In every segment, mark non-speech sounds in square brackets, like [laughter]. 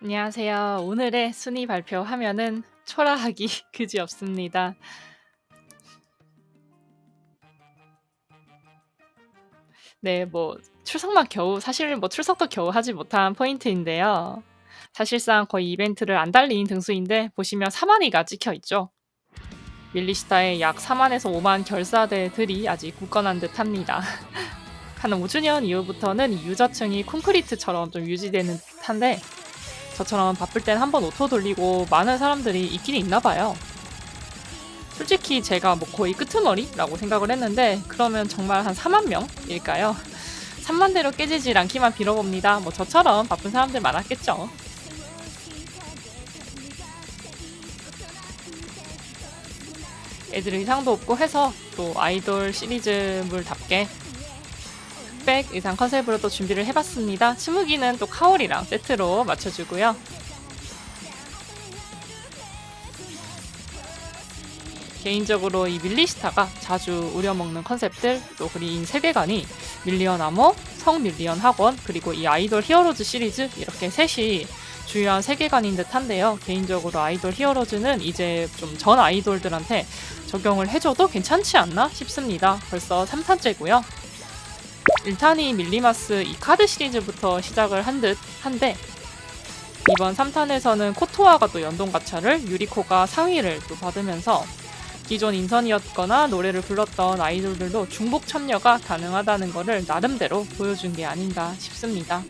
안녕하세요. 오늘의 순위 발표하면은 초라하기 [laughs] 그지없습니다. 네, 뭐 출석만 겨우 사실 뭐 출석도 겨우 하지 못한 포인트인데요. 사실상 거의 이벤트를 안 달린 등수인데 보시면 4만위가 찍혀 있죠. 밀리스타의 약 4만에서 5만 결사대들이 아직 굳건한 듯합니다. [laughs] 한 5주년 이후부터는 유저층이 콘크리트처럼 좀 유지되는 듯한데 저처럼 바쁠 땐 한 번 오토 돌리고 많은 사람들이 있긴 있나 봐요. 솔직히 제가 뭐 거의 끄트머리라고 생각을 했는데 그러면 정말 한 4만 명일까요? [laughs] 3만 대로 깨지질 않기만 빌어봅니다. 뭐 저처럼 바쁜 사람들 많았겠죠. 애들 의상도 없고 해서 또 아이돌 시리즈물답게 백 의상 컨셉으로 또 준비를 해봤습니다. 스무기는 또 카올이랑 세트로 맞춰주고요. 개인적으로 이 밀리스타가 자주 우려먹는 컨셉들 또 그린 세계관이 밀리언 아머, 성 밀리언 학원 그리고 이 아이돌 히어로즈 시리즈 이렇게 셋이 주요한 세계관인 듯한데요. 개인적으로 아이돌 히어로즈는 이제 좀 전 아이돌들한테 적용을 해줘도 괜찮지 않나 싶습니다. 벌써 3탄째고요. 1탄이 밀리마스 이 카드 시리즈부터 시작을 한 듯 한데 이번 3탄에서는 코토아가 또 연동 가차를 유리코가 상위를 또 받으면서 기존 인선이었거나 노래를 불렀던 아이돌들도 중복 참여가 가능하다는 것을 나름대로 보여준 게 아닌가 싶습니다.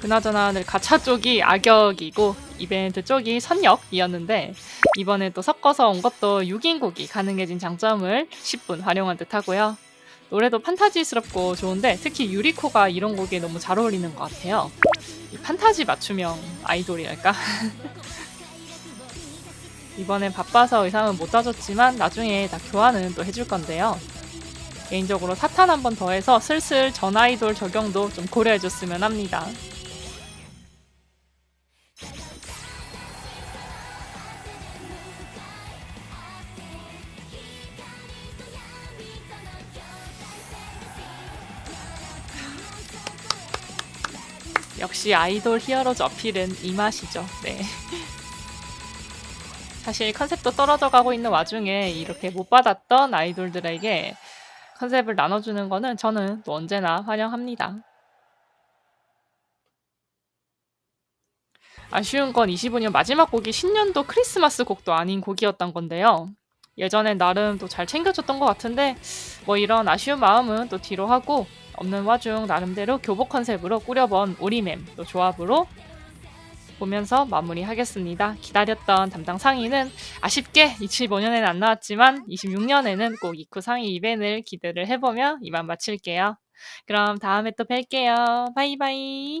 그나저나 늘 가차 쪽이 악역이고 이벤트 쪽이 선역이었는데 이번에 또 섞어서 온 것도 6인곡이 가능해진 장점을 10분 활용한 듯 하고요. 노래도 판타지스럽고 좋은데 특히 유리코가 이런 곡에 너무 잘 어울리는 것 같아요. 판타지 맞춤형 아이돌이랄까? [laughs] 이번엔 바빠서 의상은 못 짜줬지만 나중에 다 교환은 또 해줄 건데요. 개인적으로 사탄 한 번 더 해서 슬슬 전 아이돌 적용도 좀 고려해줬으면 합니다. 역시 아이돌 히어로즈 어필은 이 맛이죠. 네. 사실 컨셉도 떨어져 가고 있는 와중에 이렇게 못 받았던 아이돌들에게 컨셉을 나눠주는 거는 저는 또 언제나 환영합니다. 아쉬운 건 25년 마지막 곡이 신년도 크리스마스 곡도 아닌 곡이었던 건데요. 예전엔 나름 또 잘 챙겨줬던 것 같은데 뭐 이런 아쉬운 마음은 또 뒤로 하고 없는 와중 나름대로 교복 컨셉으로 꾸려본 우리맴 또 조합으로 보면서 마무리하겠습니다. 기다렸던 담당 상의는 아쉽게 25년에는 안 나왔지만 26년에는 꼭 이쿠 상의 이벤을 기대를 해보며 이만 마칠게요. 그럼 다음에 또 뵐게요. 바이바이.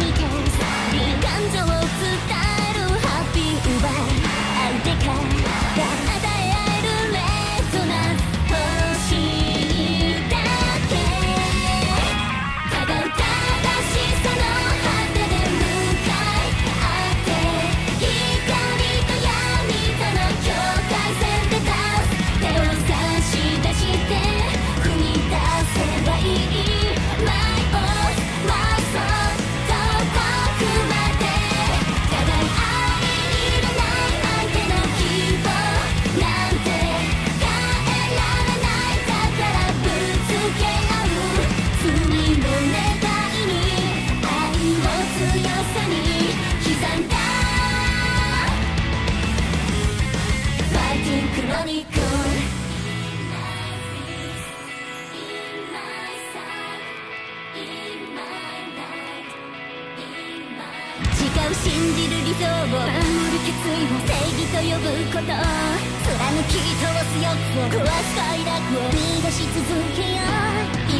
信じる理想を守る決意を正義と呼ぶこと。貫き通す欲を壊す快楽を見出し続けよう。